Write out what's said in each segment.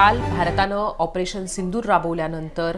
काल भारतानं ऑपरेशन सिंदूर राबवल्यानंतर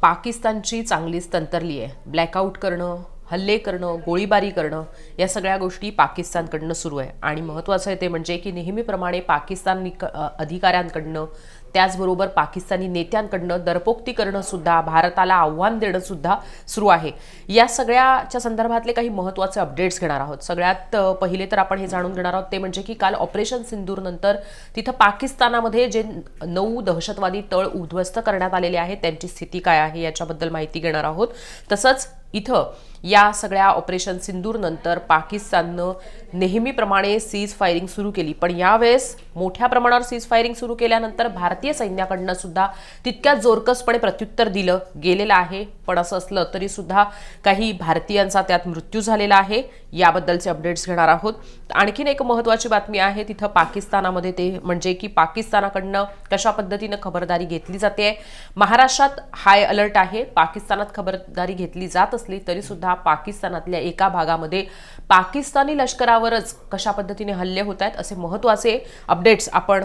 पाकिस्तानची चांगलीच तंतरली आहे. ब्लॅकआउट करणं हल्ले करणं गोळीबारी करणं या सगळ्या गोष्टी पाकिस्तानकडनं सुरू आहे. आणि महत्त्वाचं आहे ते म्हणजे की नेहमीप्रमाणे पाकिस्तानी क- अधिकाऱ्यांकडनं त्याचबरोबर पाकिस्तानी नेत्यांकडनं दरपोक्ती करणं सुद्धा भारताला आव्हान देणं सुद्धा सुरू आहे. या सगळ्याच्या संदर्भातले काही महत्त्वाचे अपडेट्स घेणार आहोत. सगळ्यात पहिले तर आपण हे जाणून घेणार आहोत ते म्हणजे की काल ऑपरेशन सिंदूरनंतर तिथं पाकिस्तानामध्ये जे नऊ दहशतवादी तळ उद्ध्वस्त करण्यात आलेले आहेत त्यांची स्थिती काय आहे याच्याबद्दल माहिती घेणार आहोत. तसंच इथं या सगळ्या ऑपरेशन सिंदूरनंतर पाकिस्ताननं नेहमीप्रमाणे सीज फायरिंग सुरू केली. पण यावेळेस मोठ्या प्रमाणावर सीज फायरिंग सुरू केल्यानंतर भारतीय सैन्याकडनं सुद्धा तितक्या जोरकसपणे प्रत्युत्तर दिलं गेलेलं आहे. पण असं असलं तरी सुद्धा काही भारतीयांचा त्यात मृत्यू झालेला आहे. याबद्दलचे अपडेट्स घेणार आहोत. आणखीन एक महत्त्वाची बातमी आहे तिथं पाकिस्तानामध्ये ते म्हणजे की पाकिस्तानाकडनं कशा पद्धतीनं खबरदारी घेतली जाते. महाराष्ट्रात हाय अलर्ट आहे. पाकिस्तानात खबरदारी घेतली जात असली तरी सुद्धा पाकिस्तानातल्या एका भागामध्ये पाकिस्तानी लष्करावरच कशा पद्धतीने हल्ले होत आहेत असे महत्त्वाचे अपडेट्स आपण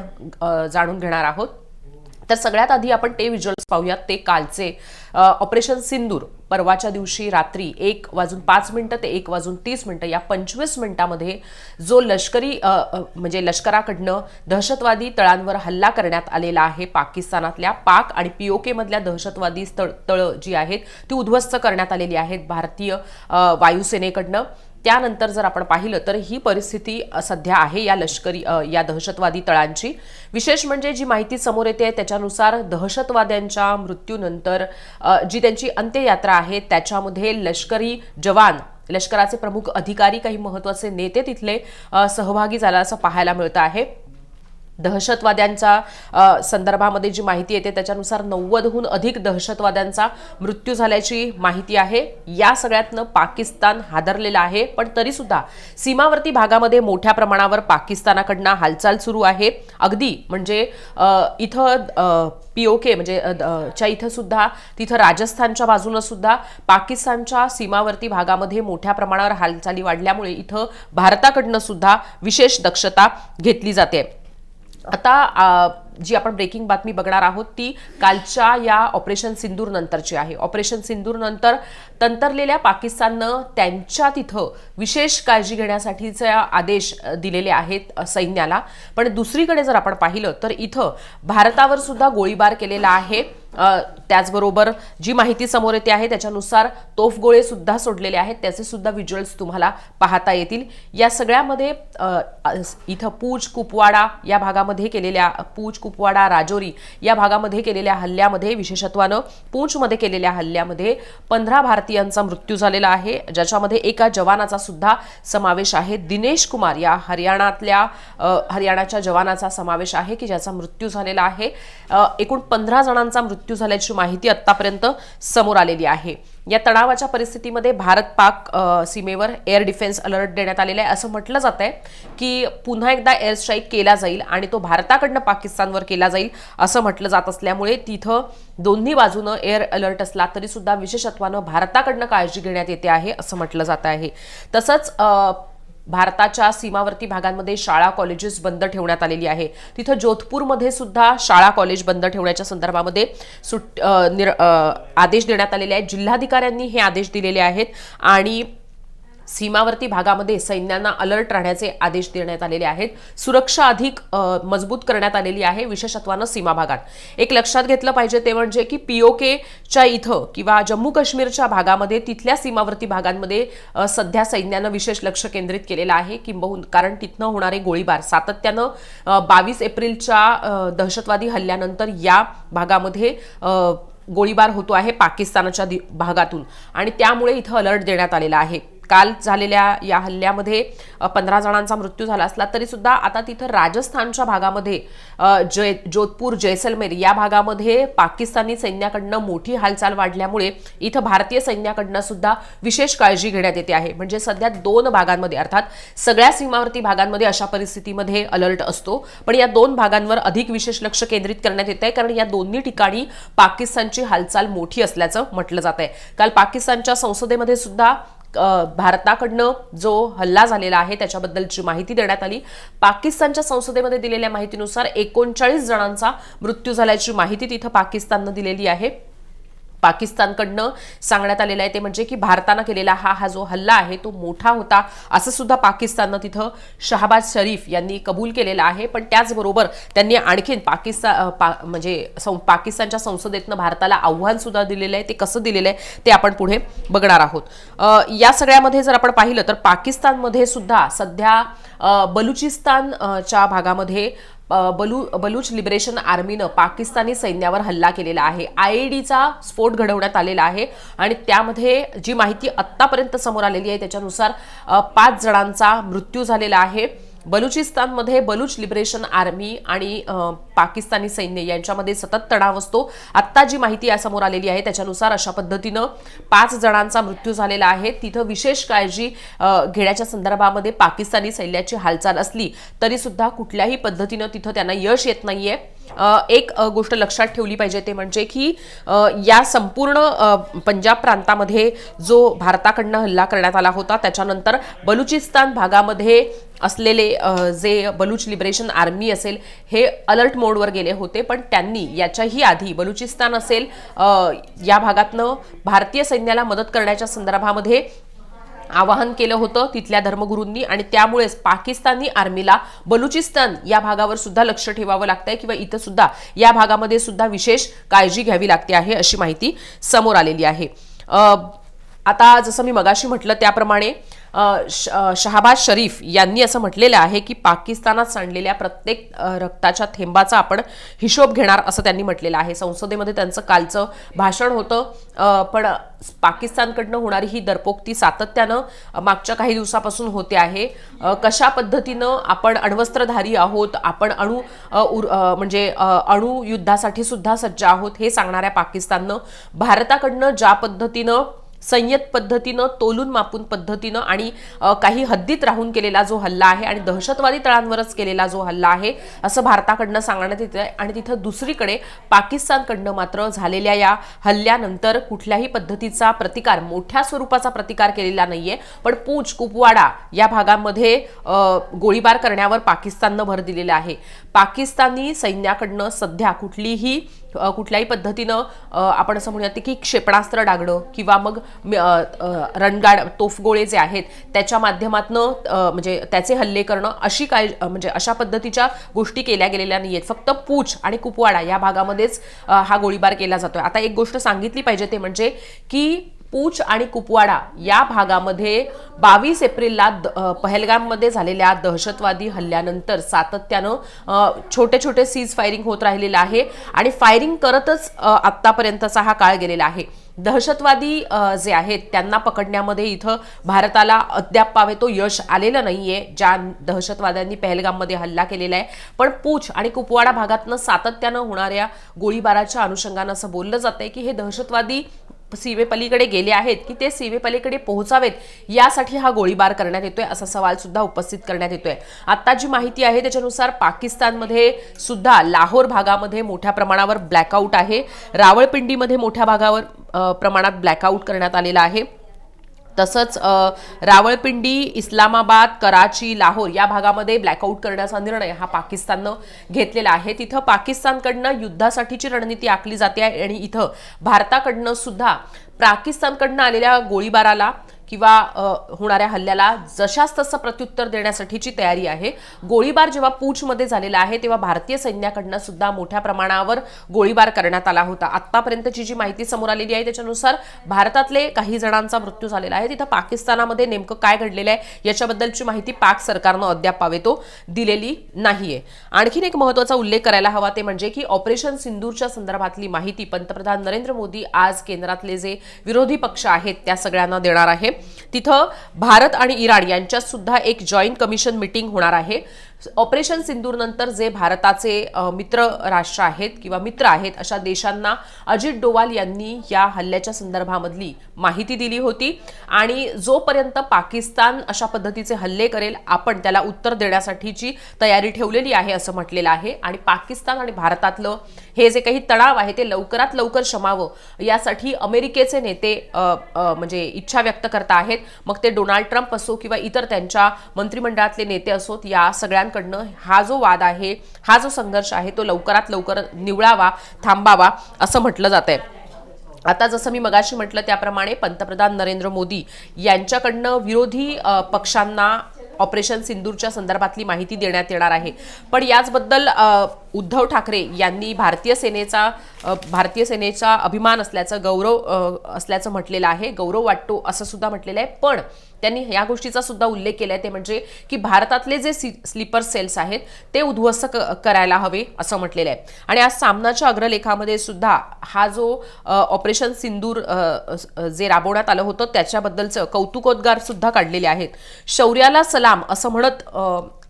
जाणून घेणार आहोत. तर सगळ्यात आधी आपण ते व्हिज्युअल्स पाहूयात ते कालचे. ऑपरेशन सिंदूर परवाच्या दिवशी रात्री एक वाजून पाच मिनटं ते एक वाजून तीस मिनटं या पंचवीस मिनटामध्ये जो लष्करी म्हणजे लष्कराकडनं दहशतवादी तळांवर हल्ला करण्यात आलेला आहे पाकिस्तानातल्या पाक आणि पी ओ केमधल्या दहशतवादी तळ तळं जी आहेत ती उद्ध्वस्त करण्यात आलेली आहेत भारतीय वायुसेनेकडनं. त्यानंतर जर आपण पाहिलं तर ही परिस्थिती सध्या आहे या लष्करी या दहशतवादी तळांची. विशेष म्हणजे जी माहिती समोर येते त्याच्यानुसार दहशतवाद्यांच्या मृत्यूनंतर जी त्यांची अंत्ययात्रा आहे त्याच्यामध्ये लष्करी जवान लष्कराचे प्रमुख अधिकारी काही महत्त्वाचे नेते तिथले सहभागी झाला असं पाहायला मिळतं आहे. दहशतवाद्यांच्या संदर्भामध्ये जी माहिती येते त्याच्यानुसार नव्वदहून अधिक दहशतवाद्यांचा मृत्यू झाल्याची माहिती आहे. या सगळ्यातनं पाकिस्तान हादरलेला आहे पण तरीसुद्धा सीमावर्ती भागामध्ये मोठ्या प्रमाणावर पाकिस्तानाकडनं हालचाल सुरू आहे. अगदी म्हणजे अ, इथं पीओके म्हणजे द- च्या इथं सुद्धा तिथं राजस्थानच्या बाजूनं सुद्धा पाकिस्तानच्या सीमावर्ती भागामध्ये मोठ्या प्रमाणावर हालचाली वाढल्यामुळे इथं भारताकडनं सुद्धा विशेष दक्षता घेतली जाते. आता जी आपण ब्रेकिंग बातमी बघणार आहोत ती कालच्या या ऑपरेशन सिंदूर नंतरची आहे. ऑपरेशन सिंदूर नंतर तंतरलेल्या पाकिस्ताननं त्यांच्या तिथं विशेष काळजी घेण्यासाठीचे आदेश दिलेले आहेत सैन्याला. पण दुसरीकडे जर आपण पाहिलं तर इथं भारतावर सुद्धा गोळीबार केलेला आहे. त्याचबरोबर जी माहिती समोर येते आहे त्याच्यानुसार तोफगोळे सुद्धा सोडलेले आहेत. त्याचे सुद्धा व्हिज्युअल्स तुम्हाला पाहता येतील. या सगळ्यामध्ये इथं पूज कुपवाडा या भागामध्ये केलेल्या पूज कुपवाडा राजौरी या भागामध्ये केलेल्या हल्ल्यामध्ये विशेषत्वानं पूंछमध्ये केलेल्या हल्ल्यामध्ये पंधरा भारतीयांचा मृत्यू झालेला आहे. ज्याच्यामध्ये एका जवानाचा सुद्धा समावेश आहे. दिनेश कुमार या हरियाणातल्या हरियाणाच्या जवानाचा समावेश आहे की ज्याचा मृत्यू झालेला आहे. एकूण पंधरा जणांचा मृत्यू मृत्यू झाल्याची माहिती आत्तापर्यंत समोर आलेली आहे. या तणावाच्या परिस्थितीमध्ये भारत पाक सीमेवर एअर डिफेन्स अलर्ट देण्यात आलेला आहे. असं म्हटलं जात आहे की पुन्हा एकदा एअर स्ट्राईक केला जाईल आणि तो भारताकडनं पाकिस्तानवर केला जाईल असं म्हटलं जात असल्यामुळे तिथं दोन्ही बाजूनं एअर अलर्ट असला तरीसुद्धा विशेषत्वानं भारताकडनं काळजी घेण्यात येते आहे असं म्हटलं जात आहे. तसंच भारताच्या सीमावर्ती भागांमध्ये शाळा कॉलेजेस बंद ठेवण्यात आलेली आहे. तिथं जोधपूरमध्ये सुद्धा शाळा कॉलेज बंद ठेवण्याच्या संदर्भामध्ये सुट निर आदेश देण्यात आलेले आहेत. जिल्हाधिकाऱ्यांनी हे आदेश दिलेले आहेत आणि सीमावर्ती भागामध्ये सैन्यांना अलर्ट राहण्याचे आदेश देण्यात आलेले आहेत. सुरक्षा अधिक मजबूत करण्यात आलेली आहे विशेषत्वानं सीमा भागात एक लक्षात घेतलं पाहिजे ते म्हणजे की पीओकेच्या इथं किंवा जम्मू काश्मीरच्या भागामध्ये तिथल्या सीमावर्ती भागांमध्ये सध्या सैन्यानं विशेष लक्ष केंद्रित केलेलं आहे किंबहुन कारण तिथनं होणारे गोळीबार. सातत्यानं बावीस एप्रिलच्या दहशतवादी हल्ल्यानंतर या भागामध्ये गोळीबार होतो आहे पाकिस्तानाच्या दि- भागातून. आणि त्यामुळे इथं अलर्ट देण्यात आलेला आहे. काल झालेल्या या हल्ल्यामध्ये पंधरा जणांचा मृत्यू झाला असला तरी सुद्धा आता तिथं राजस्थानच्या भागामध्ये जय जोधपूर जैसलमेर या भागामध्ये पाकिस्तानी सैन्याकडनं मोठी हालचाल वाढल्यामुळे इथं भारतीय सैन्याकडनं सुद्धा विशेष काळजी घेण्यात येते आहे. म्हणजे सध्या दोन भागांमध्ये अर्थात सगळ्या सीमावर्ती भागांमध्ये अशा परिस्थितीमध्ये अलर्ट असतो. पण या दोन भागांवर अधिक विशेष लक्ष केंद्रित करण्यात येत आहे कारण या दोन्ही ठिकाणी पाकिस्तानची हालचाल मोठी असल्याचं म्हटलं जात आहे काल पाकिस्तानच्या संसदेमध्ये सुद्धा भारताकडनं जो हल्ला झालेला आहे त्याच्याबद्दलची माहिती देण्यात आली. पाकिस्तानच्या संसदेमध्ये दिलेल्या माहितीनुसार एकोणचाळीस जणांचा मृत्यू झाल्याची माहिती तिथं पाकिस्ताननं दिलेली आहे. पाकिस्तानकडनं सांगण्यात आलेलं आहे. ते म्हणजे की भारतानं केलेला हा हा जो हल्ला आहे तो मोठा होता. असं सुद्धा पाकिस्ताननं तिथं शहाबाज शरीफ यांनी कबूल केलेलं आहे. पण त्याचबरोबर त्यांनी आणखीन पाकिस्तान पा, म्हणजे सं- पाकिस्तानच्या संसदेतनं भारताला आव्हान सुद्धा दिलेलं आहे. ते कसं दिलेलं आहे ते आपण पुढे बघणार आहोत. या सगळ्यामध्ये जर आपण पाहिलं तर पाकिस्तानमध्ये सुद्धा सध्या बलुचिस्तानच्या भागामध्ये बलू बलूच लिबरेशन आर्मीनं पाकिस्तानी सैन्यावर हल्ला केलेला आहे. आय डीचा स्फोट घडवण्यात आलेला आहे आणि त्यामध्ये जी माहिती आत्तापर्यंत समोर आलेली आहे त्याच्यानुसार पाच जणांचा मृत्यू झालेला आहे. बलुचिस्तानमध्ये बलुच लिबरेशन आर्मी आणि पाकिस्तानी सैन्य यांच्यामध्ये सतत तणाव असतो. आत्ता जी माहिती समोर आलेली आहे त्याच्यानुसार अशा पद्धतीनं पाच जणांचा मृत्यू झालेला आहे. तिथं विशेष काळजी घेण्याच्या संदर्भामध्ये पाकिस्तानी सैन्याची हालचाल असली तरी सुद्धा कुठल्याही पद्धतीनं तिथं त्यांना यश येत नाहीये. आहे एक गोष्ट लक्षात ठेवली पाहिजे ते म्हणजे की या संपूर्ण पंजाब प्रांतामध्ये जो भारताकडनं हल्ला करण्यात आला होता त्याच्यानंतर बलुचिस्तान भागामध्ये असलेले जे बलूच लिबरेशन आर्मी असेल हे अलर्ट मोडवर गेले होते. पण त्यांनी याच्याही आधी बलुचिस्तान असेल या भागातनं भारतीय सैन्याला मदत करण्याच्या संदर्भामध्ये आवाहन केलं होतं तिथल्या धर्मगुरूंनी आणि त्यामुळेच पाकिस्तानी आर्मीला बलुचिस्तान या भागावर सुद्धा लक्ष ठेवावं लागतंय किंवा इथं सुद्धा या भागामध्ये सुद्धा विशेष काळजी घ्यावी लागते आहे अशी माहिती समोर आलेली आहे. आता जसं मी मगाशी म्हटलं त्याप्रमाणे शहाबाज शरीफ यांनी असं म्हटलेलं आहे की पाकिस्तानात सांडलेल्या प्रत्येक रक्ताच्या थेंबाचा आपण हिशोब घेणार असं त्यांनी म्हटलेलं आहे. संसदेमध्ये त्यांचं कालचं भाषण होतं. पण पाकिस्तानकडनं होणारी ही दरपोक्ती सातत्यानं मागच्या काही दिवसापासून होते आहे. कशा पद्धतीनं आपण अण्वस्त्रधारी आहोत आपण अणु उर- म्हणजे अणुयुद्धासाठी अणु युद्धासाठी सुद्धा सज्ज आहोत हे सांगणाऱ्या पाकिस्ताननं भारताकडनं ज्या पद्धतीनं संयत पद्धतीनं तोलून मापून पद्धतीनं आणि काही हद्दीत राहून केलेला जो हल्ला आहे आणि दहशतवादी तळांवरच केलेला जो हल्ला आहे असं भारताकडनं सांगण्यात येतं आहे आणि तिथं दुसरीकडे पाकिस्तानकडनं मात्र झालेल्या या हल्ल्यानंतर कुठल्याही पद्धतीचा प्रतिकार मोठ्या स्वरूपाचा प्रतिकार केलेला नाहीये. पण पूंछ कुपवाडा या भागामध्ये गोळीबार करण्यावर पाकिस्ताननं भर दिलेला आहे. पाकिस्तानी सैन्याकडनं सध्या कुठलीही कुठल्याही पद्धतीनं आपण असं म्हणूयात की क्षेपणास्त्र डागणं किंवा मग रणगाड तोफगोळे जे आहेत त्याच्या माध्यमातनं म्हणजे त्याचे हल्ले करणं अशी काय म्हणजे अशा पद्धतीच्या गोष्टी केल्या गेलेल्या नाही आहेत फक्त पूछ आणि कुपवाडा या भागामध्येच हा गोळीबार केला जातोय. आता एक गोष्ट सांगितली पाहिजे ते म्हणजे की पूछ आणि कुपवाडा या भागामध्ये बावीस एप्रिलला द- पहलगाममध्ये झालेल्या दहशतवादी हल्ल्यानंतर सातत्यानं छोटे छोटे सीज फायरिंग होत राहिलेलं आहे आणि फायरिंग करतच आत्तापर्यंतचा हा काळ गेलेला आहे. दहशतवादी जे आहेत त्यांना पकडण्यामध्ये इथं भारताला अद्याप पावे तो यश आलेलं नाहीये ज्या दहशतवाद्यांनी पहलगाममध्ये हल्ला केलेला आहे. पण पूछ आणि कुपवाडा भागातनं सातत्यानं होणाऱ्या गोळीबाराच्या अनुषंगानं असं बोललं जातंय की हे दहशतवादी सीमेपलीकडे गेले आहेत की ते सीमेपलीकडे पोहोचावेत यासाठी हा गोळीबार करण्यात येतोय असा सवाल सुद्धा उपस्थित करण्यात येतोय. आता जी माहिती आहे त्याच्यानुसार पाकिस्तानमध्ये सुद्धा लाहोर भागामध्ये मोठ्या प्रमाणावर ब्लॅकआउट आहे. रावळपिंडीमध्ये मोठ्या भागावर प्रमाणात ब्लॅकआउट करण्यात आलेला आहे. तसंच रावळपिंडी इस्लामाबाद कराची लाहोर या भागामध्ये ब्लॅकआउट करण्याचा निर्णय हा पाकिस्ताननं घेतलेला आहे. तिथं पाकिस्तानकडनं युद्धासाठीची रणनीती आखली जाते आहे आणि इथं भारताकडनं सुद्धा पाकिस्तानकडनं आलेल्या गोळीबाराला किंवा होणाऱ्या हल्ल्याला जशाच तसं प्रत्युत्तर देण्यासाठीची तयारी आहे. गोळीबार जेव्हा पूछमध्ये झालेला आहे तेव्हा भारतीय सैन्याकडनं सुद्धा मोठ्या प्रमाणावर गोळीबार करण्यात आला होता. आत्तापर्यंतची जी माहिती समोर आलेली आहे त्याच्यानुसार भारतातले काही जणांचा मृत्यू झालेला आहे. तिथं पाकिस्तानामध्ये नेमकं काय घडलेलं आहे याच्याबद्दलची माहिती पाक सरकारनं अद्याप पावेतो दिलेली नाहीये. आणखीन एक महत्त्वाचा उल्लेख करायला हवा ते म्हणजे की ऑपरेशन सिंदूरच्या संदर्भातली माहिती पंतप्रधान नरेंद्र मोदी आज केंद्रातले जे विरोधी पक्ष आहेत त्या सगळ्यांना देणार आहे. तिथं भारत आणि इराण यांच्यात सुद्धा एक जॉईंट कमिशन मिटिंग होणार आहे. ऑपरेशन सिंदूरनंतर जे भारताचे मित्र राष्ट्र आहेत किंवा मित्र आहेत अशा देशांना अजित डोवाल यांनी या हल्ल्याच्या संदर्भामधली माहिती दिली होती. आणि जोपर्यंत पाकिस्तान अशा पद्धतीचे हल्ले करेल आपण त्याला उत्तर देण्यासाठीची तयारी ठेवलेली आहे असं म्हटलेलं आहे. आणि पाकिस्तान आणि भारतातलं हे जे काही तणाव आहे ते लवकरात लवकर शमावं यासाठी अमेरिकेचे नेते म्हणजे इच्छा व्यक्त करत आहेत. मग ते डोनाल्ड ट्रम्प असो किंवा इतर त्यांच्या मंत्रिमंडळातले नेते असोत या सगळ्या सगळ्यांकडनं हा जो वाद आहे हा जो संघर्ष आहे तो लवकरात लवकर निवळावा थांबावा असं म्हटलं जात आहे आता जसं मी मगाशी म्हटलं त्याप्रमाणे पंतप्रधान नरेंद्र मोदी यांच्याकडनं विरोधी पक्षांना ऑपरेशन सिंदूरच्या संदर्भातली माहिती देण्यात येणार आहे. पण याचबद्दल उद्धव ठाकरे यांनी भारतीय सेनेचा भारतीय सेनेचा अभिमान असल्याचं गौरव असल्याचं म्हटलेलं आहे. गौरव वाटतो असं सुद्धा म्हटलेलं आहे. पण त्यांनी या गोष्टीचा सुद्धा उल्लेख केलाय. ते म्हणजे की भारतातले जे स्लीपर सेल्स आहेत ते उद्ध्वस्त क- करायला हवे असं म्हटलेलं आहे. आणि आज सामनाच्या अग्रलेखामध्ये सुद्धा हा जो ऑपरेशन सिंदूर जे राबवण्यात आलं होतं त्याच्याबद्दलचं कौतुकोद्गार सुद्धा काढलेले आहेत. शौर्याला सलाम असं म्हणत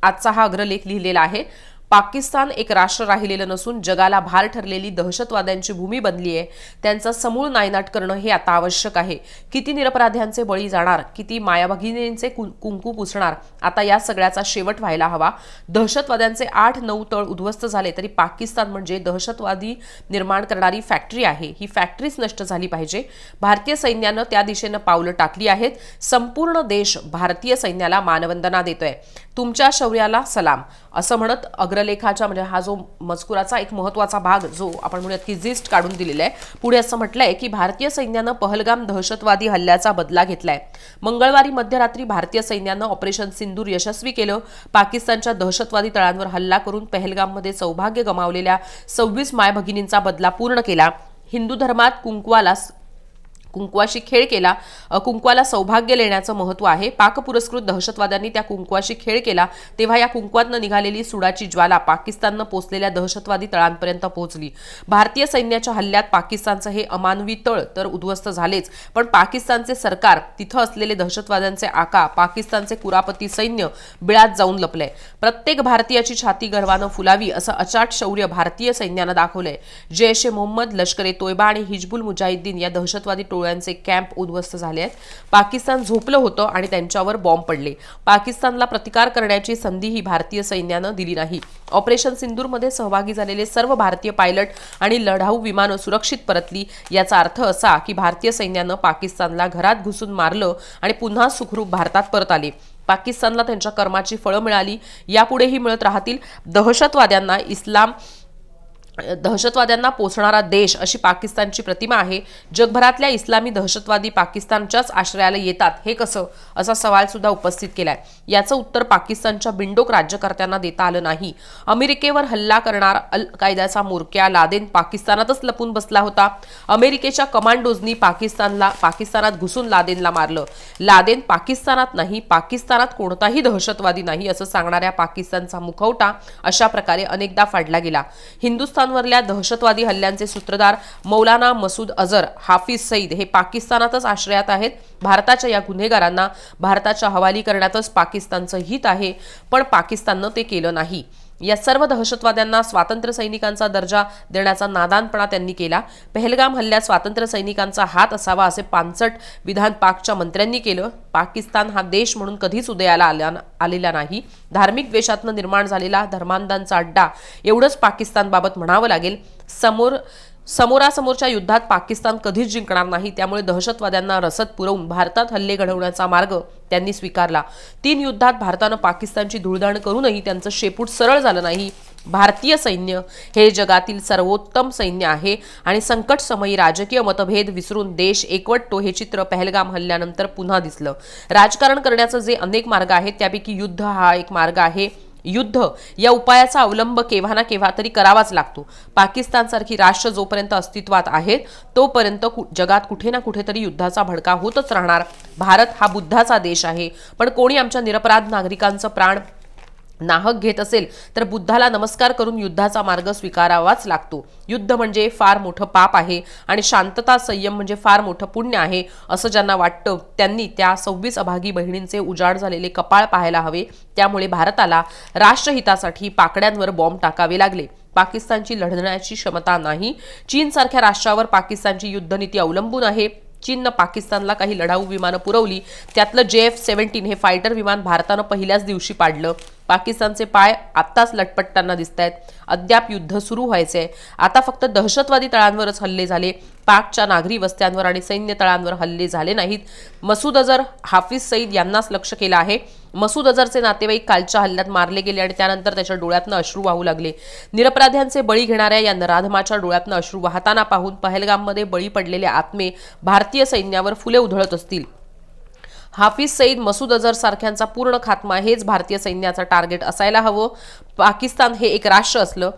आजचा हा अग्रलेख लिहिलेला आहे. पाकिस्तान एक राष्ट्र राहिलेलं नसून जगाला भार ठरलेली दहशतवाद्यांची भूमी बनली आहे. त्यांचा समूळ नायनाट करणं हे आता आवश्यक आहे. किती निरपराध्यांचे बळी जाणार किती मायाभगिनींचे कु- कुंकू पुसणार आता या सगळ्याचा शेवट व्हायला हवा. दहशतवाद्यांचे आठ नऊ तळ उद्ध्वस्त झाले तरी पाकिस्तान म्हणजे दहशतवादी निर्माण करणारी फॅक्टरी आहे. ही फॅक्टरीच नष्ट झाली पाहिजे. भारतीय सैन्यानं त्या दिशेनं पावलं टाकली आहेत. संपूर्ण देश भारतीय सैन्याला मानवंदना देतोय. तुमच्या शौर्याला सलाम असं म्हणत अग्रलेखाच्या म्हणजे हा जो मजकुराचा एक महत्त्वाचा भाग जो आपण म्हणूयात की जिस्ट काढून दिलेला आहे पुढे असं म्हटलंय की भारतीय सैन्यानं पहलगाम दहशतवादी हल्ल्याचा बदला घेतलाय. मंगळवारी मध्यरात्री भारतीय सैन्यानं ऑपरेशन सिंदूर यशस्वी केलं. पाकिस्तानच्या दहशतवादी तळांवर हल्ला करून पहलगाममध्ये सौभाग्य गमावलेल्या सव्वीस मायभगिनींचा बदला पूर्ण केला. हिंदू धर्मात कुंकवाला कुंकवाशी खेळ केला. कुंकवाला सौभाग्य लेण्याचं महत्त्व आहे. पाक पुरस्कृत दहशतवाद्यांनी त्या कुंकवाशी खेळ केला. तेव्हा या कुंकवातनं निघालेली सुडाची ज्वाला पाकिस्ताननं पोचलेल्या दहशतवादी तळांपर्यंत पोहोचली. भारतीय सैन्याच्या हल्ल्यात पाकिस्तानचं हे अमानवी तळ तर उद्ध्वस्त झालेच. पण पाकिस्तानचे सरकार तिथं असलेले दहशतवाद्यांचे आका पाकिस्तानचे कुरापती सैन्य बिळात जाऊन लपलंय. प्रत्येक भारतीयाची छाती गर्वानं फुलावी असं अचाट शौर्य भारतीय सैन्यानं दाखवलंय. जैश ए मोहम्मद लष्कर ए तोयबा आणि हिजबुल मुजाहिद्दीन या दहशतवादी टोळ गोळ्यांचे कॅम्प उद्ध्वस्त झाले आहेत पाकिस्तान झोपलं होतं आणि त्यांच्यावर बॉम्ब पडले. पाकिस्तानला प्रतिकार करण्याची संधी ही भारतीय सैन्यानं दिली नाही. ऑपरेशन सिंदूरमध्ये सहभागी झालेले सर्व भारतीय पायलट आणि लढाऊ विमानं सुरक्षित परतली याचा अर्थ असा की भारतीय सैन्यानं पाकिस्तानला घरात घुसून मारलं आणि पुन्हा सुखरूप भारतात परत आले. पाकिस्तानला त्यांच्या कर्माची फळं मिळाली. यापुढेही मिळत राहतील दहशतवाद्यांना इस्लाम दहशतवाद्यांना पोचणारा देश अशी पाकिस्तानची प्रतिमा आहे. जगभरातल्या इस्लामी दहशतवादी पाकिस्तानच्याच आश्रयाला येतात. हे कसं? असा सवाल सुद्धा उपस्थित केलाय. याचं उत्तर पाकिस्तानच्या बिंडोक राज्यकर्त्यांना देता आलं नाही. अमेरिकेवर हल्ला करणार अल कायद्याचा मोरक्या लादेन पाकिस्तानातच लपून बसला होता. अमेरिकेच्या कमांडोजनी पाकिस्तानला पाकिस्तानात घुसून लादेनला मारलं. लादेन पाकिस्तानात नाही पाकिस्तानात कोणताही दहशतवादी नाही असं सांगणाऱ्या पाकिस्तानचा मुखवटा अशा प्रकारे अनेकदा फाडला गेला. हिंदुस्थान पाकिस्तानवरल्या दहशतवादी हल्ल्यांचे सूत्रधार मौलाना मसूद अझर हाफिज सईद हे पाकिस्तानातच आश्रयात आहेत. भारताच्या या गुन्हेगारांना भारताच्या हवाली करण्यातच पाकिस्तानचं हित आहे पण पाकिस्ताननं ते केलं नाही. या सर्व दहशतवाद्यांना स्वातंत्र्य सैनिकांचा दर्जा देण्याचा नादानपणा त्यांनी केला. पहलगाम हल्ल्यात स्वातंत्र्य सैनिकांचा हात असावा असे पानसट विधान पाकच्या मंत्र्यांनी केलं. पाकिस्तान हा देश म्हणून कधीच उदयाला आल्या आलेला नाही. धार्मिक द्वेषातनं निर्माण झालेला धर्मांधांचा अड्डा एवढंच पाकिस्तानबाबत म्हणावं लागेल. समोर समोरासमोरच्या युद्धात पाकिस्तान कधीच जिंकणार नाही त्यामुळे दहशतवाद्यांना रसद पुरवून भारतात हल्ले घडवण्याचा मार्ग त्यांनी स्वीकारला. तीन युद्धात भारतानं पाकिस्तानची धुळदाण करूनही त्यांचं शेपूट सरळ झालं नाही. भारतीय सैन्य हे जगातील सर्वोत्तम सैन्य आहे आणि संकट समयी राजकीय मतभेद विसरून देश एकवटतो हे चित्र पहलगाम हल्ल्यानंतर पुन्हा दिसलं. राजकारण करण्याचं जे अनेक मार्ग आहेत त्यापैकी युद्ध हा एक मार्ग आहे. युद्ध या उपायाचा अवलंब केव्हा ना केव्हा तरी करावाच लागतो. पाकिस्तानसारखी राष्ट्र जोपर्यंत अस्तित्वात आहेत तोपर्यंत कु- जगात कुठे ना कुठेतरी युद्धाचा भडका होतच राहणार. भारत हा बुद्धाचा देश आहे. पण कोणी आमच्या निरपराध नागरिकांचं प्राण नाहक घेत असेल तर बुद्धाला नमस्कार करून युद्धाचा मार्ग स्वीकारावाच लागतो. युद्ध म्हणजे फार मोठं पाप आहे आणि शांतता संयम म्हणजे फार मोठं पुण्य आहे असं ज्यांना वाटतं त्यांनी त्या सव्वीस अभागी बहिणींचे उजाड झालेले कपाळ पाहायला हवे. त्यामुळे भारताला राष्ट्रहितासाठी पाकड्यांवर बॉम्ब टाकावे लागले. पाकिस्तानची लढण्याची क्षमता नाही. चीनसारख्या राष्ट्रावर पाकिस्तानची युद्धनीती अवलंबून आहे. चीननं पाकिस्तानला काही लढाऊ विमानं पुरवली. त्यातलं जे एफ सेव्हन्टीन हे फायटर विमान भारतानं पहिल्याच दिवशी पाडलं. पाकिस्तानचे पाय आत्ताच लटपटताना दिसत आहेत अद्याप युद्ध सुरू व्हायचे आहे आता फक्त दहशतवादी तळांवरच हल्ले झाले. पाकच्या नागरी वस्त्यांवर आणि सैन्य तळांवर हल्ले झाले नाहीत. मसूद अझर हाफिज सईद यांनाच लक्ष केलं आहे. मसूद अझरचे नातेवाईक कालच्या हल्ल्यात मारले गेले आणि त्यानंतर त्याच्या डोळ्यातनं अश्रू वाहू लागले. निरपराध्यांचे बळी घेणाऱ्या या नराधमाच्या डोळ्यातनं अश्रू वाहताना पाहून पहलगाममध्ये बळी पडलेले आत्मे भारतीय सैन्यावर फुले उधळत असतील. हाफिज सईद मसूद अझर सारख्यांचा पूर्ण खात्मा हेच भारतीय सैन्याचा टार्गेट असायला हवं. पाकिस्तान हे एक राष्ट्र असलं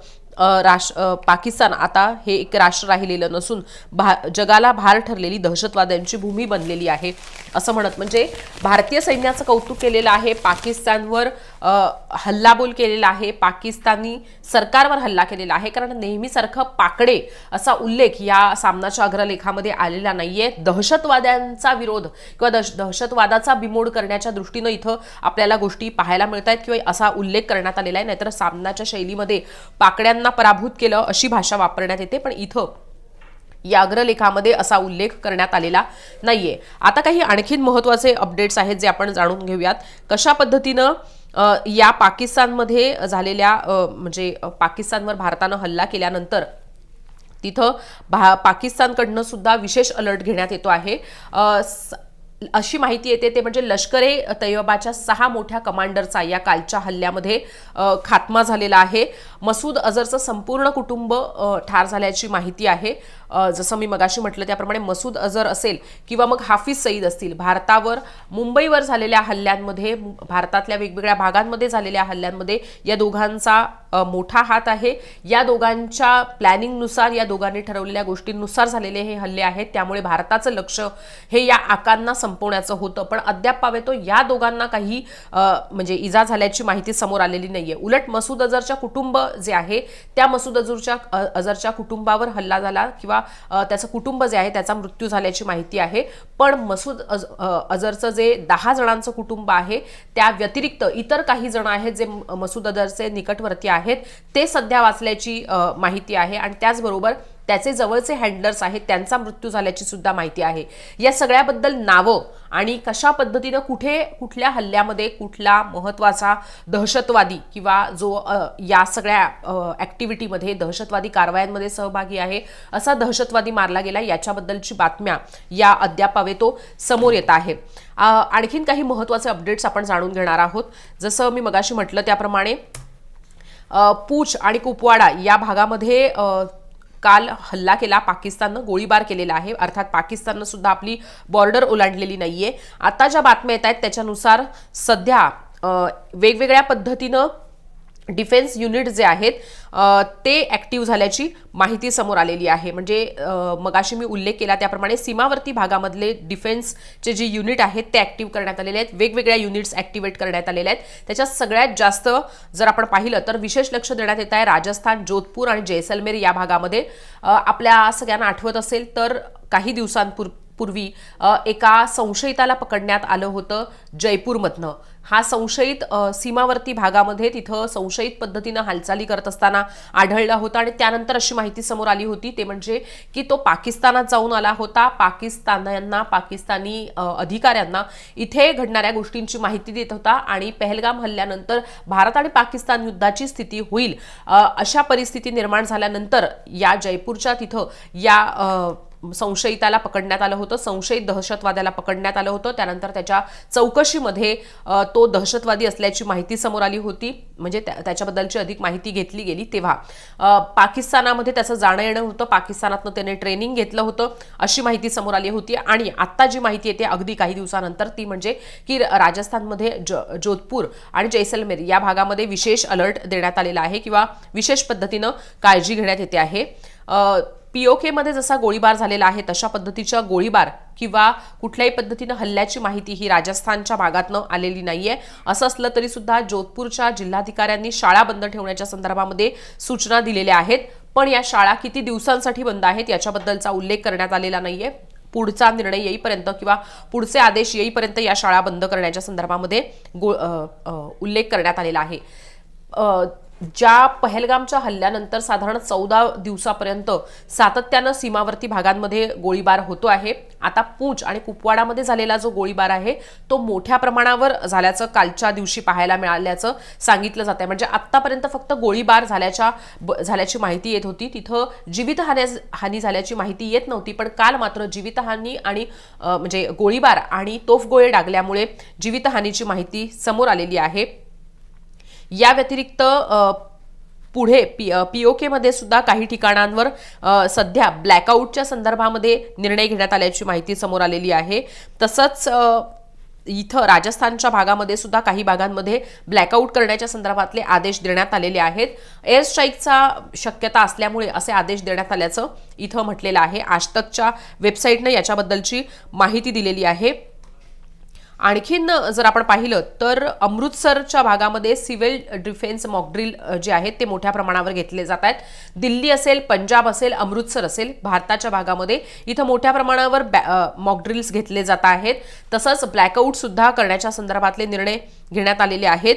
राष्ट्र पाकिस्तान आता हे एक राष्ट्र राहिलेलं नसून भा जगाला भार ठरलेली दहशतवाद्यांची भूमी बनलेली आहे. असं म्हणत म्हणजे भारतीय सैन्याचं कौतुक केलेलं आहे. पाकिस्तानवर हल्लाबोल केलेला आहे. पाकिस्तानी सरकारवर हल्ला केलेला आहे. कारण नेहमीसारखं पाकडे असा उल्लेख या सामनाच्या अग्रलेखामध्ये आलेला नाहीये. दहशतवाद्यांचा विरोध किंवा दश दहशतवादाचा बिमोड करण्याच्या दृष्टीनं इथं आपल्याला गोष्टी पाहायला मिळत आहेत किंवा असा उल्लेख करण्यात आलेला आहे. नाहीतर सामनाच्या शैलीमध्ये पाकड्यांना पराभूत केलं अशी भाषा वापरण्यात येते. पण इथं या अग्रलेखामध्ये असा उल्लेख करण्यात आलेला नाहीये. आता काही आणखीन महत्त्वाचे अपडेट्स आहेत जे आपण जाणून घेऊयात. कशा पद्धतीनं या पाकिस्तानमध्ये झालेल्या म्हणजे पाकिस्तानवर भारतानं हल्ला केल्यानंतर तिथं भा पाकिस्तानकडनं सुद्धा विशेष अलर्ट घेण्यात येतो आहे. अशी माहिती येते ते म्हणजे लष्करे तैयबाच्या सहा मोठ्या कमांडरचा या कालच्या हल्ल्यामध्ये खात्मा झालेला आहे. मसूद अझरचं संपूर्ण कुटुंब ठार झाल्याची माहिती आहे. जसं मी मगाशी म्हटलं त्याप्रमाणे मसूद अझर असेल किंवा मग हाफिज सईद असतील भारतावर मुंबईवर झालेल्या हल्ल्यांमध्ये भारतातल्या वेगवेगळ्या भागांमध्ये झालेल्या हल्ल्यांमध्ये या दोघांचा मोठा हात आहे. या दोघांच्या प्लॅनिंगनुसार या दोघांनी ठरवलेल्या गोष्टींनुसार झालेले हे हल्ले आहेत. त्यामुळे भारताचं लक्ष हे या आकांना संपवण्याचं होतं. पण अद्याप पावे तो या दोघांना काही म्हणजे इजा झाल्याची माहिती समोर आलेली नाहीये. उलट मसूद अझरच्या कुटुंब जे आहे त्या मसूद अझरच्या अझरच्या कुटुंबावर हल्ला झाला किंवा किंवा त्याचं कुटुंब जे आहे त्याचा मृत्यू झाल्याची माहिती आहे. पण मसूद अज अजरचं जे दहा जणांचं कुटुंब आहे त्या व्यतिरिक्त इतर काही जण आहेत जे मसूद अझरचे निकटवर्ती आहेत ते सध्या वाचल्याची माहिती आहे. आणि त्याचबरोबर त्याचे जवळचे हँडलर्स आहेत त्यांचा मृत्यू झाल्याची सुद्धा माहिती आहे. या सगळ्याबद्दल नावं आणि कशा पद्धतीनं कुठे कुठल्या हल्ल्यामध्ये कुठला महत्त्वाचा दहशतवादी किंवा जो या सगळ्या ॲक्टिव्हिटीमध्ये दहशतवादी कारवायांमध्ये सहभागी आहे असा दहशतवादी मारला गेला याच्याबद्दलची बातम्या या अद्याप तो समोर येत आहे. आणखीन काही महत्त्वाचे अपडेट्स आपण जाणून घेणार आहोत. जसं मी मगाशी म्हटलं त्याप्रमाणे पूछ आणि कुपवाडा या भागामध्ये काल हल्ला केला पाकिस्ताननं गोळीबार केलेला आहे. अर्थात पाकिस्ताननं सुद्धा आपली बॉर्डर ओलांडलेली नाहीये. आता ज्या बातम्या येत आहेत त्याच्यानुसार सध्या वेगवेगळ्या पद्धतीनं डिफेन्स युनिट जे आहेत ते ॲक्टिव्ह झाल्याची माहिती समोर आलेली आहे. म्हणजे मगाशी मी उल्लेख केला त्याप्रमाणे सीमावर्ती भागामधले डिफेन्सचे जे युनिट आहेत ते ॲक्टिव्ह करण्यात आलेले आहेत. वेगवेगळ्या युनिट्स ॲक्टिवेट करण्यात आलेल्या आहेत. त्याच्यात सगळ्यात जास्त जर आपण पाहिलं तर विशेष लक्ष देण्यात येत आहे राजस्थान जोधपूर आणि जैसलमेर या भागामध्ये. आपल्या सगळ्यांना आठवत असेल तर काही दिवसांपूर्वी पूर्वी एका संशयिताला पकडण्यात आलं होतं जयपूरमधनं. हा संशयित सीमावर्ती भागामध्ये तिथं संशयित पद्धतीनं हालचाली करत असताना आढळला होता आणि त्यानंतर अशी माहिती समोर आली होती. ते म्हणजे की तो पाकिस्तानात जाऊन आला होता. पाकिस्तानांना पाकिस्तानी अधिकाऱ्यांना इथे घडणाऱ्या गोष्टींची माहिती देत होता आणि पहलगाम हल्ल्यानंतर भारत आणि पाकिस्तान युद्धाची स्थिती होईल अशा परिस्थिती निर्माण झाल्यानंतर या जयपूरच्या तिथं या संशयिताला पकडण्यात आलं होतं संशयित दहशतवाद्याला पकडण्यात आलं होतं. त्यानंतर त्याच्या चौकशीमध्ये तो दहशतवादी असल्याची माहिती समोर आली होती. म्हणजे त्या- त्याच्याबद्दलची अधिक माहिती घेतली गेली तेव्हा. पाकिस्तानामध्ये त्याचं जाणं येणं होतं. पाकिस्तानातनं त्याने ट्रेनिंग घेतलं होतं अशी माहिती समोर आली होती. आणि आत्ता जी माहिती येते अगदी काही दिवसानंतर ती म्हणजे की राजस्थानमध्ये ज जोधपूर आणि जैसलमेर या भागामध्ये विशेष अलर्ट देण्यात आलेला आहे किंवा विशेष पद्धतीनं काळजी घेण्यात येते आहे. पीओकेमध्ये जसा गोळीबार झालेला आहे तशा पद्धतीच्या गोळीबार किंवा कुठल्याही पद्धतीनं हल्ल्याची माहिती ही राजस्थानच्या भागातनं आलेली नाहीये. असं असलं तरी सुद्धा जोधपूरच्या जिल्हाधिकाऱ्यांनी शाळा बंद ठेवण्याच्या संदर्भामध्ये सूचना दिलेल्या आहेत. पण या शाळा किती दिवसांसाठी बंद आहेत याच्याबद्दलचा उल्लेख करण्यात आलेला नाहीये. पुढचा निर्णय येईपर्यंत किंवा पुढचे आदेश येईपर्यंत या शाळा बंद करण्याच्या संदर्भामध्ये गो उल्लेख करण्यात आलेला आहे. ज्या पहलगामच्या हल्ल्यानंतर साधारण चौदा दिवसापर्यंत सातत्यानं सीमावर्ती भागांमध्ये गोळीबार होतो आहे. आता पूंछ आणि कुपवाडामध्ये झालेला जो गोळीबार आहे तो मोठ्या प्रमाणावर झाल्याचं कालच्या दिवशी पाहायला मिळाल्याचं सांगितलं जात आहे म्हणजे आत्तापर्यंत फक्त गोळीबार झाल्याच्या ब- झाल्याची माहिती येत होती. तिथं जीवितहान्या हानी झाल्याची माहिती येत नव्हती पण काल मात्र जीवितहानी आणि म्हणजे गोळीबार आणि तोफगोळे डागल्यामुळे जीवितहानीची माहिती समोर आलेली आहे. या व्यतिरिक्त पुढे पी पी ओ केमध्ये सुद्धा काही ठिकाणांवर सध्या ब्लॅकआउटच्या संदर्भामध्ये निर्णय घेण्यात आल्याची माहिती समोर आलेली आहे. तसंच इथं राजस्थानच्या भागामध्ये सुद्धा काही भागांमध्ये ब्लॅकआउट करण्याच्या संदर्भातले आदेश देण्यात आलेले आहेत. एअर स्ट्राईकचा शक्यता असल्यामुळे असे आदेश देण्यात आल्याचं इथं म्हटलेलं आहे. आजतकच्या वेबसाईटनं याच्याबद्दलची माहिती दिलेली आहे. आणखीन जर आपण पाहिलं तर अमृतसरच्या भागामध्ये सिव्हिल डिफेन्स मॉकड्रिल जे आहेत ते मोठ्या प्रमाणावर घेतले जात आहेत. दिल्ली असेल पंजाब असेल अमृतसर असेल भारताच्या भागामध्ये इथं मोठ्या प्रमाणावर मॉकड्रिल्स घेतले जात आहेत. तसंच ब्लॅकआउटसुद्धा करण्याच्या संदर्भातले निर्णय घेण्यात आलेले आहेत.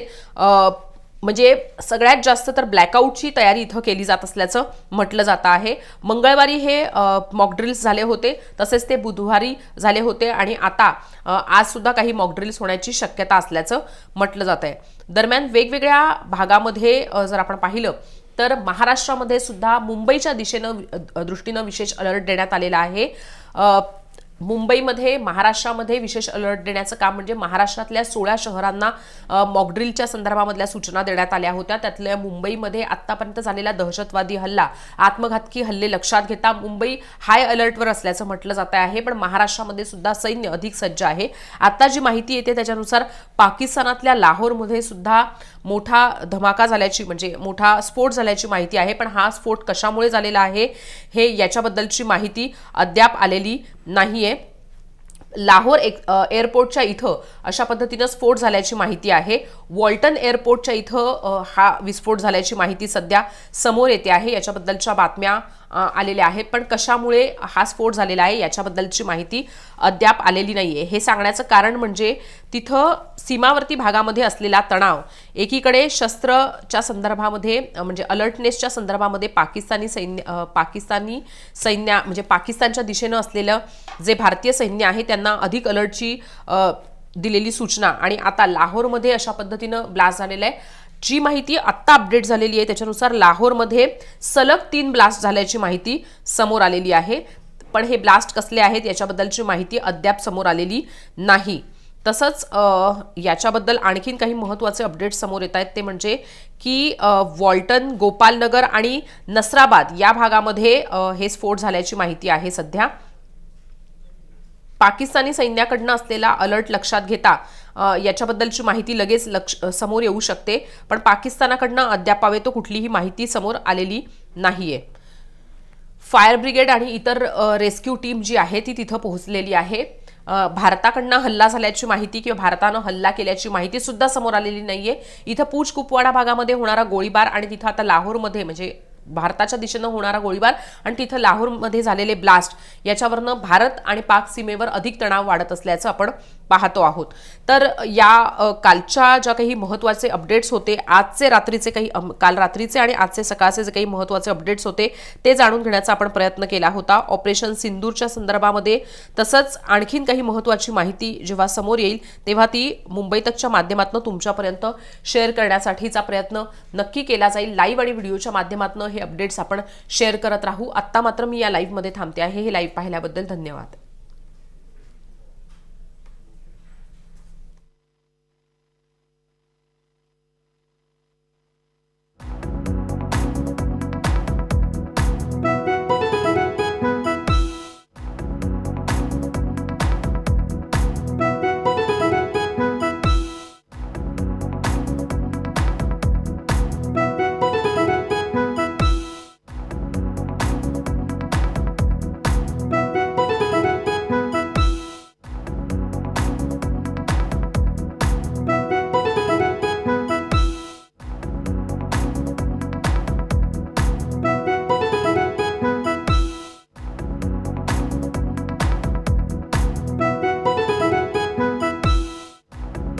म्हणजे सगळ्यात जास्त तर ब्लॅकआउटची तयारी इथं केली जात असल्याचं म्हटलं जातं आहे. मंगळवारी हे मॉकड्रिल्स झाले होते तसेच ते बुधवारी झाले होते आणि आता आजसुद्धा काही मॉकड्रिल्स होण्याची शक्यता असल्याचं म्हटलं जात आहे. दरम्यान वेगवेगळ्या भागामध्ये जर आपण पाहिलं तर महाराष्ट्रामध्ये सुद्धा मुंबईच्या दिशेनं दृष्टीनं विशेष अलर्ट देण्यात आलेला आहे. मुंबईमध्ये महाराष्ट्रामध्ये विशेष अलर्ट देण्याचं काम म्हणजे महाराष्ट्रातल्या सोळा शहरांना मॉकड्रिलच्या संदर्भामधल्या सूचना देण्यात आल्या होत्या. त्यातल्या मुंबईमध्ये आतापर्यंत झालेला दहशतवादी हल्ला आत्मघातकी हल्ले लक्षात घेता मुंबई हाय अलर्टवर असल्याचं म्हटलं जात आहे. पण महाराष्ट्रामध्ये सुद्धा सैन्य अधिक सज्ज आहे. आता जी माहिती येते त्याच्यानुसार पाकिस्तानातल्या लाहोरमध्ये सुद्धा मोठा धमाका झाल्याची म्हणजे मोठा स्फोट झाल्याची माहिती आहे पण हा स्फोट कशामुळे झालेला आहे हे याच्याबद्दलची माहिती अद्याप आलेली नाही आहे लाहोर एक एअरपोर्टच्या इथं अशा पद्धतीनं स्फोट झाल्याची माहिती आहे. वॉल्टन एअरपोर्टच्या इथं हा विस्फोट झाल्याची माहिती सध्या समोर येते आहे. याच्याबद्दलच्या बातम्या आलेले आहेत. पण कशामुळे हा स्फोट झालेला आहे याच्याबद्दलची माहिती अद्याप आलेली नाही आहे हे सांगण्याचं कारण म्हणजे तिथं सीमावर्ती भागामध्ये असलेला तणाव एकीकडे शस्त्रच्या संदर्भामध्ये म्हणजे अलर्टनेसच्या संदर्भामध्ये पाकिस्तानी सैन्य पाकिस्तानी सैन्या म्हणजे पाकिस्तानच्या दिशेनं असलेलं जे भारतीय सैन्य आहे त्यांना अधिक अलर्टची दिलेली सूचना. आणि आता लाहोरमध्ये अशा पद्धतीनं ब्लास्ट झालेला आहे. जी माहिती आत्ता अपडेट झालेली आहे त्याच्यानुसार लाहोरमध्ये सलग तीन ब्लास्ट झाल्याची माहिती समोर आलेली आहे. पण हे ब्लास्ट कसले आहेत याच्याबद्दलची माहिती अद्याप समोर आलेली नाही. तसंच याच्याबद्दल आणखीन काही महत्त्वाचे अपडेट्स समोर येत आहेत. ते म्हणजे की वॉल्टन गोपालनगर आणि नसराबाद या भागामध्ये हे स्फोट झाल्याची माहिती आहे सध्या. पाकिस्तानी सैन्याकडनं असलेला अलर्ट लक्षात घेता याच्याबद्दलची माहिती लगेच लक्ष समोर येऊ शकते. पण पाकिस्तानाकडनं अद्यापावे तो कुठलीही माहिती समोर आलेली नाहीये. फायर ब्रिगेड आणि इतर रेस्क्यू टीम जी आहे ती तिथं पोहोचलेली आहे. भारताकडनं हल्ला झाल्याची माहिती किंवा भारतानं हल्ला केल्याची माहिती सुद्धा समोर आलेली नाहीये. इथं पूछ कुपवाडा भागामध्ये होणारा गोळीबार आणि तिथं आता लाहोरमध्ये म्हणजे भारताच्या दिशेनं होणारा गोळीबार आणि तिथं लाहोरमध्ये झालेले ब्लास्ट याच्यावरनं भारत आणि पाक सीमेवर अधिक तणाव वाढत असल्याचं आपण पाहतो आहोत. तर या कालच्या ज्या काही महत्त्वाचे अपडेट्स होते आजचे रात्रीचे काही काल रात्रीचे आणि आजचे सकाळचे जे काही महत्त्वाचे अपडेट्स होते ते जाणून घेण्याचा आपण प्रयत्न केला होता. ऑपरेशन सिंदूरच्या संदर्भामध्ये तसंच आणखीन काही महत्त्वाची माहिती जेव्हा समोर येईल तेव्हा ती मुंबई तकच्या माध्यमातून तुमच्यापर्यंत शेअर करण्यासाठीचा प्रयत्न नक्की केला जाईल. लाईव्ह आणि व्हिडिओच्या माध्यमातून हे अपडेट्स आपण शेअर करत राहू. आत्ता मात्र मी या लाईव्हमध्ये थांबते आहे. हे लाईव्ह पाहिल्याबद्दल धन्यवाद.